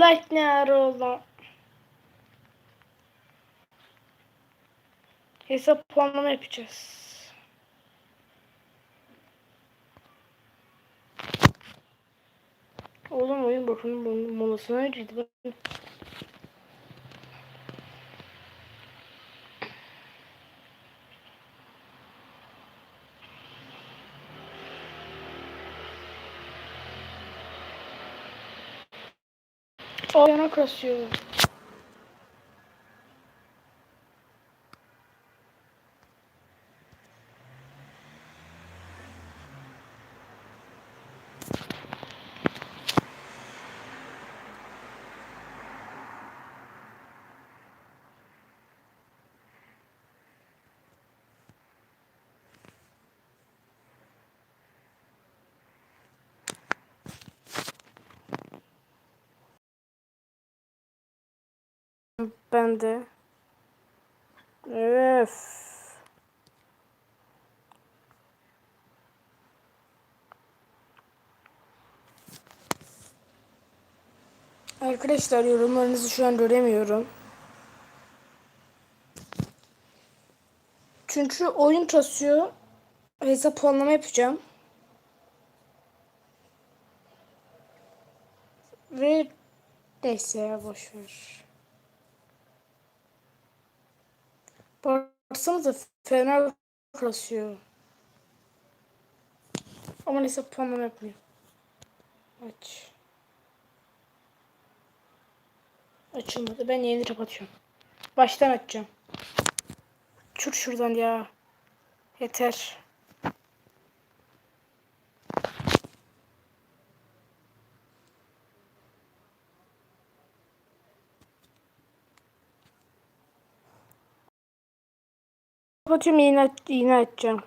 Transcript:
light ne ara oldu? Hesap puanlama yapacağız. Oğlum oyun bakın molasına önceydi. Yana kasıyor. Ben de. Öf. Arkadaşlar yorumlarınızı şu an göremiyorum. Çünkü oyun kasıyor. Hesap puanlama yapacağım. Ve neyse ya boşver. Baksanıza fena kasıyor. Ama neyse puanlama yapmıyor. Aç. Açılmadı. Ben yeni kapatıyorum. Baştan açacağım. Çık şuradan ya. Yeter. Kapatıyorum aç yeni açacağım.